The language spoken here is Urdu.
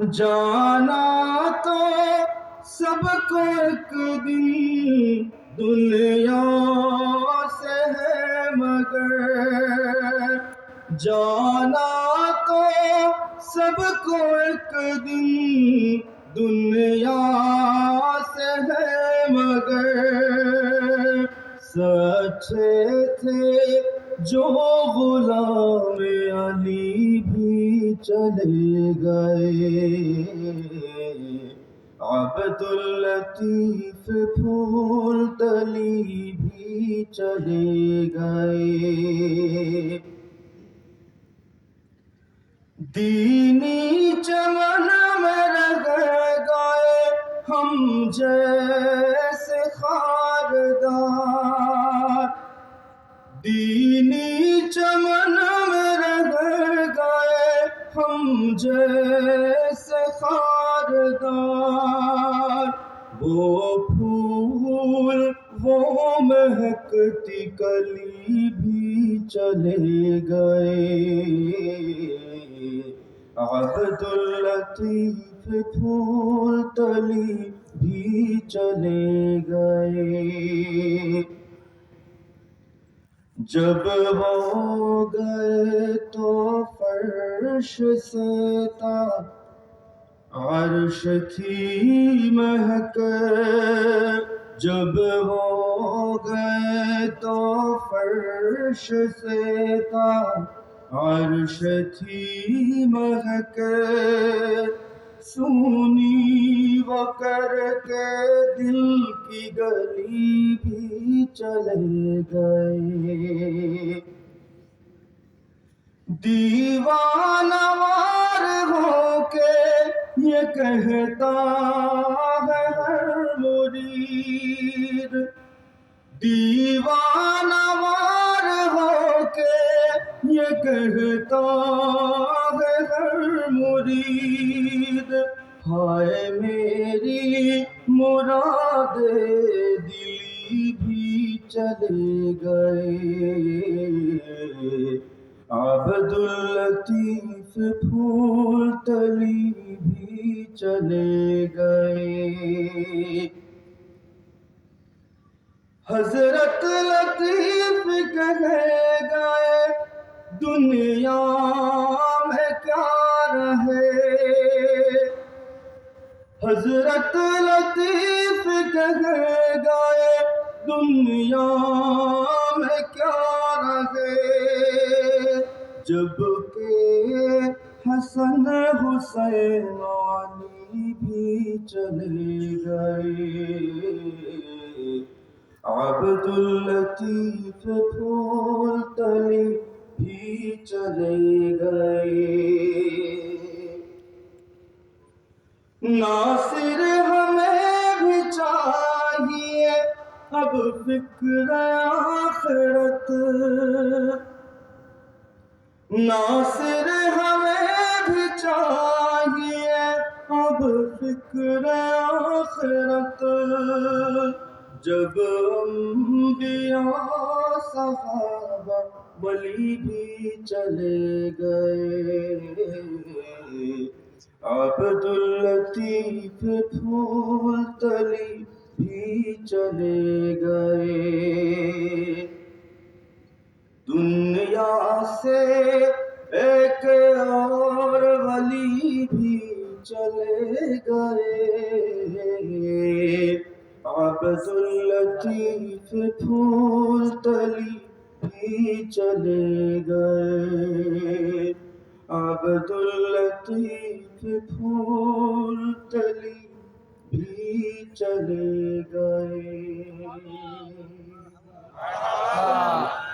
جانا تو سب کو ایک دن دنیا سے ہے مگر جانا تو سب کو ایک دن دنیا سے ہے مگر سچے تھے جو غلام علی بھی چلے گئے۔ عبد اللطیف پھول تلی بھی چلے گئے۔ دینی چمن میں رہ گئے ہم جیسے خاردار۔ دینی چمن ہم جیسے خاردار، وہ پھول، وہ مہکتی کلی بھی چلے گئے۔ عبد اللطیف پھول تلی بھی چلے گئے۔ جب وہ گئے تو فرش سے عرش تھی مہک۔ جب وہ گئے تو فرش سے عرش تھی مہک۔ سونی وہ کر کے دل کی گلی بھی چلے گئے۔ دیوان وار ہو کے یہ کہتا ہے ہر مرید۔ دیوان وار ہو کے یہ کہتا ہے ہر مرید۔ ہائے میری مراد دلی بھی چلے گئے عبد اللطیف پھول تلی بھی چلے گئے حضرت لطیف کہے گئے دنیا حضرت لطیف کہے گئے، دنیا میں کیا رہے؟ جبکہ حسن حسین علی بھی چلے گئے۔ عبد اللطیف پھول تلی بھی چلے گئے۔ ناصر ہمیں بھی چاہیے، اب فکر آخرت۔ ناصر ہمیں بھی چاہیے، اب فکر آخرت۔ جب انبیاء، صحابہ، ولی بھی چلے گئے۔ عبد اللطیف پھول تلی بھی چلے گئے۔ دنیا سے ایک اور ولی بھی چلے گئے۔ عبد اللطیف پھول تلی بھی چلے گئے۔ عبد اللطیف پھول تلی بھی چلے گئے۔ ہاں۔